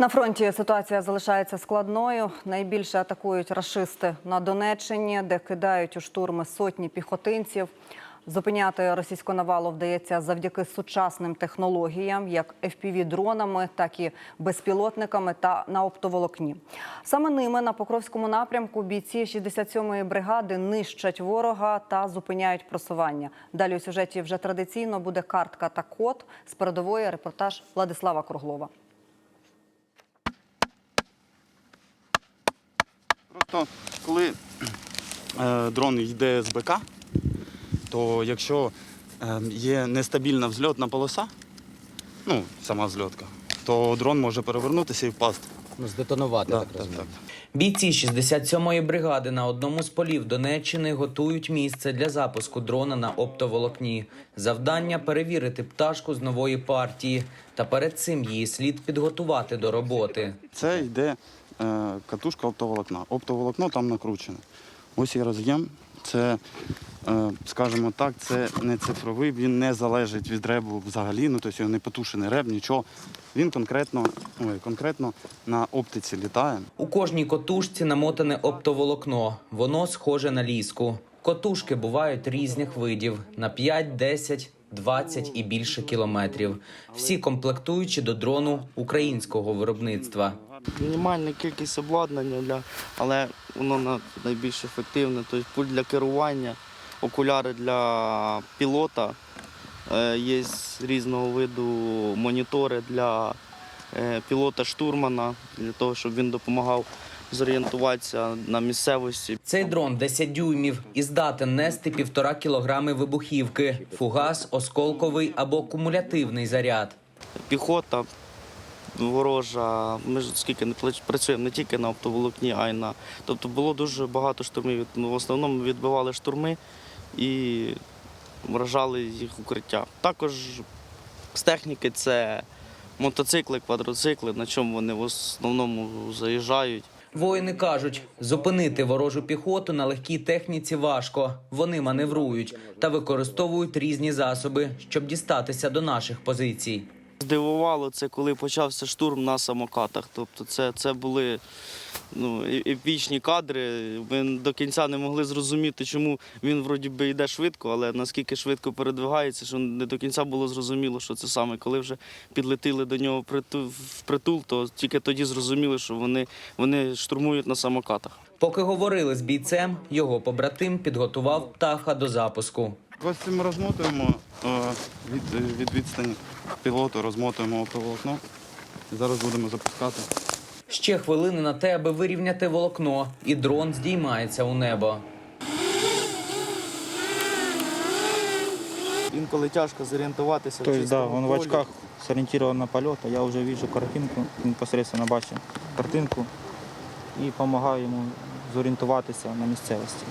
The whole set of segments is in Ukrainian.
На фронті ситуація залишається складною. Найбільше атакують рашисти на Донеччині, де кидають у штурми сотні піхотинців. Зупиняти російську навалу вдається завдяки сучасним технологіям, як FPV-дронами, так і безпілотниками та на оптоволокні. Саме ними на Покровському напрямку бійці 67-ї бригади нищать ворога та зупиняють просування. Далі у сюжеті вже традиційно буде картка та код з передової репортаж Владислава Круглова. Просто коли е, дрон йде з БК, то якщо е, є нестабільна взльотна полоса, ну, сама взльотка, то дрон може перевернутися і впасти. Ну, здетонувати, Да, так так, розумію. так. Бійці 67-ї бригади на одному з полів Донеччини готують місце для запуску дрона на оптоволокні. Завдання перевірити пташку з нової партії. Та перед цим її слід підготувати до роботи. Це йде катушка оптоволокна. Оптоволокно там накручене. Ось є роз'єм. Це, е, скажімо так, це не цифровий, він не залежить від ребу взагалі, ну тобто його не потушений реб, нічого. Він конкретно, ой, конкретно на оптиці літає. У кожній котушці намотане оптоволокно. Воно схоже на ліску. Котушки бувають різних видів на 5, 10, 20 і більше кілометрів. Всі комплектуючі до дрону українського виробництва. Мінімальна кількість обладнання, для, але воно найбільш ефективне. Тобто пульт для керування, окуляри для пілота, е, є різного виду монітори для е, пілота-штурмана, для того, щоб він допомагав зорієнтуватися на місцевості. Цей дрон 10 дюймів і здатен нести півтора кілограми вибухівки, фугас, осколковий або кумулятивний заряд. Піхота ворожа. Ми ж скільки не працюємо не тільки на оптоволокні, а й на. Тобто було дуже багато штурмів. Ну, В основному відбивали штурми і вражали їх укриття. Також з техніки це мотоцикли, квадроцикли, на чому вони в основному заїжджають. Воїни кажуть, зупинити ворожу піхоту на легкій техніці важко. Вони маневрують та використовують різні засоби, щоб дістатися до наших позицій. Здивувало це, коли почався штурм на самокатах. Тобто це, це були ну, епічні кадри. Ми до кінця не могли зрозуміти, чому він вроді би йде швидко, але наскільки швидко передвигається, що не до кінця було зрозуміло, що це саме. Коли вже підлетіли до нього в притул, то тільки тоді зрозуміли, що вони, вони штурмують на самокатах. Поки говорили з бійцем, його побратим підготував птаха до запуску. Ось ми розмотуємо е, від, е, від відстані пілоту, розмотуємо оптоволокно. Зараз будемо запускати. Ще хвилини на те, аби вирівняти волокно, і дрон здіймається у небо. Інколи тяжко зорієнтуватися. То есть, да, он в очках сориентирован на полет, а я уже вижу картинку, непосредственно бачу картинку і допомагаю йому зорієнтуватися на місцевості.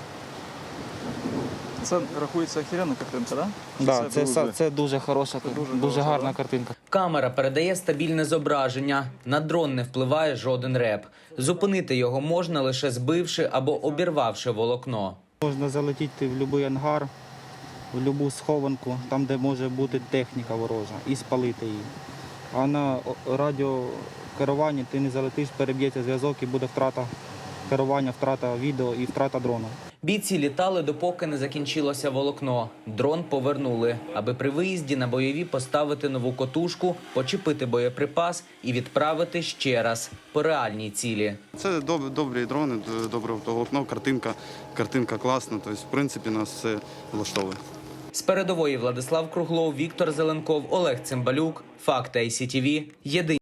Це рахується охеренна картинка, так? Да? Да, це, це, це дуже хороша, дуже дуже, хороша, гарна да? картинка. Камера передає стабільне зображення. На дрон не впливає жоден реп. Зупинити його можна лише збивши або обірвавши волокно. Можна залетіти в будь-який ангар, в будь-яку схованку, там, де може бути техніка ворожа, і спалити її. А на радіокеруванні ти не залетиш, переб'ється зв'язок і буде втрата керування, втрата відео і втрата дрона. Бійці літали, допоки не закінчилося волокно. Дрон повернули, аби при виїзді на бойові поставити нову котушку, почепити боєприпас і відправити ще раз по реальній цілі. Це доб, добрі дрони, добре оптоволокно, картинка, картинка класна. Тобто, в принципі, нас все влаштовує. З передової Владислав Круглов, Віктор Зеленков, Олег Цимбалюк. Факти ICTV. Єдині.